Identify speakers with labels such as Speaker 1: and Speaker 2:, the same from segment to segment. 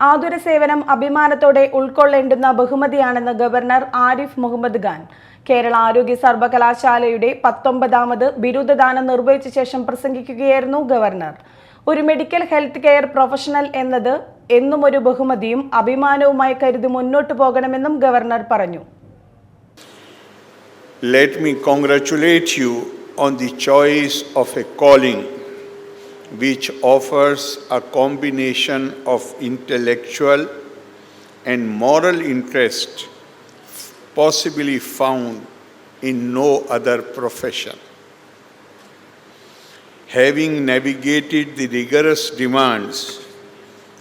Speaker 1: ആതുര സേവനം അഭിമാനത്തോടെ ഉൾക്കൊള്ളേണ്ടുന്ന ബഹുമതിയാണെന്ന് ഗവർണർ ആരിഫ് മുഹമ്മദ് ഖാൻ. കേരള ആരോഗ്യ സർവകലാശാലയുടെ പത്തൊമ്പതാമത് ബിരുദദാനം നിർവഹിച്ച ശേഷം പ്രസംഗിക്കുകയായിരുന്നു ഗവർണർ. ഒരു മെഡിക്കൽ ഹെൽത്ത് കെയർ പ്രൊഫഷണൽ എന്നത് എന്നും ഒരു ബഹുമതിയും അഭിമാനവുമായി കരുതി മുന്നോട്ടു പോകണമെന്നും ഗവർണർ പറഞ്ഞു.
Speaker 2: Let me congratulate you on the choice of a calling. Which offers a combination of intellectual and moral interest possibly found in no other profession. Having navigated the rigorous demands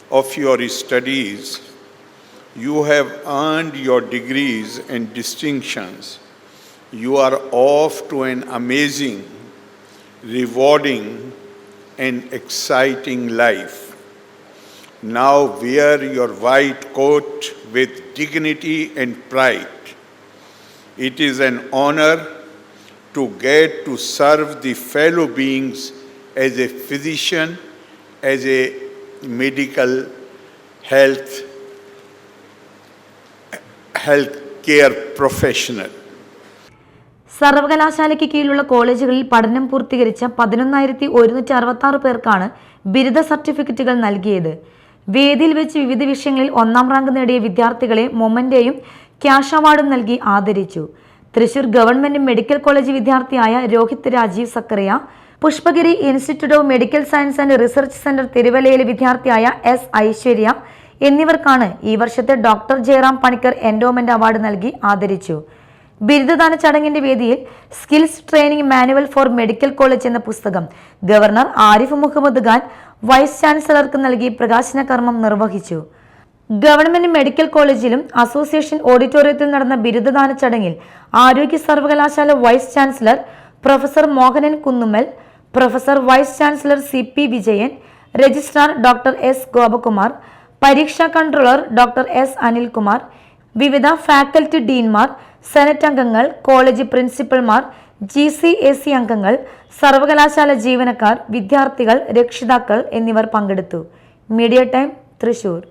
Speaker 2: of your studies, you have earned your degrees and distinctions. You are off to an amazing, rewarding, and exciting life. Now wear your white coat with dignity and pride. It is an honor to get to serve the fellow beings as a physician, as a medical health health care professional.
Speaker 3: സർവകലാശാലയ്ക്ക് കീഴിലുള്ള കോളേജുകളിൽ പഠനം പൂർത്തീകരിച്ച പതിനൊന്നായിരത്തി ഒരുന്നൂറ്റി അറുപത്തി ആറ് പേർക്കാണ് ബിരുദ സർട്ടിഫിക്കറ്റുകൾ നൽകിയത്. വേദിയിൽ വെച്ച് വിവിധ വിഷയങ്ങളിൽ ഒന്നാം റാങ്ക് നേടിയ വിദ്യാർത്ഥികളെ മൊമന്റെയും ക്യാഷ് അവാർഡും നൽകി ആദരിച്ചു. തൃശൂർ ഗവൺമെന്റ് മെഡിക്കൽ കോളേജ് വിദ്യാർത്ഥിയായ Rohit Rajeev Sakkariya Pushpagiri institute of medical science and research centre തിരുവല്ലയിലെ വിദ്യാർത്ഥിയായ എസ് ഐശ്വര്യ എന്നിവർക്കാണ് ഈ വർഷത്തെ doctor Jayaram Panicker endowment award നൽകി ആദരിച്ചു. ബിരുദദാന ചടങ്ങിന്റെ വേദിയിൽ skills training manual for medical college എന്ന പുസ്തകം ഗവർണർ ആരിഫ് മുഹമ്മദ് ഖാൻ വൈസ് ചാൻസലർക്ക് നൽകി പ്രകാശന കർമ്മം നിർവഹിച്ചു. ഗവൺമെന്റ് മെഡിക്കൽ കോളേജിലും അസോസിയേഷൻ ഓഡിറ്റോറിയത്തിൽ നടന്ന ബിരുദദാന ചടങ്ങിൽ ആരോഗ്യ സർവകലാശാല vice chancellor professor Mohanan Kunnummal professor vice chancellor C P Vijayan registrar doctor S Gopakumar പരീക്ഷാ കൺട്രോളർ ഡോക്ടർ എസ് അനിൽകുമാർ വിവിധ ഫാക്കൽറ്റി ഡീൻമാർ സെനറ്റ് അംഗങ്ങൾ കോളേജ് പ്രിൻസിപ്പൽമാർ ജി സി എ സി അംഗങ്ങൾ സർവകലാശാല ജീവനക്കാർ വിദ്യാർത്ഥികൾ രക്ഷിതാക്കൾ എന്നിവർ പങ്കെടുത്തു. Media time Thrissur.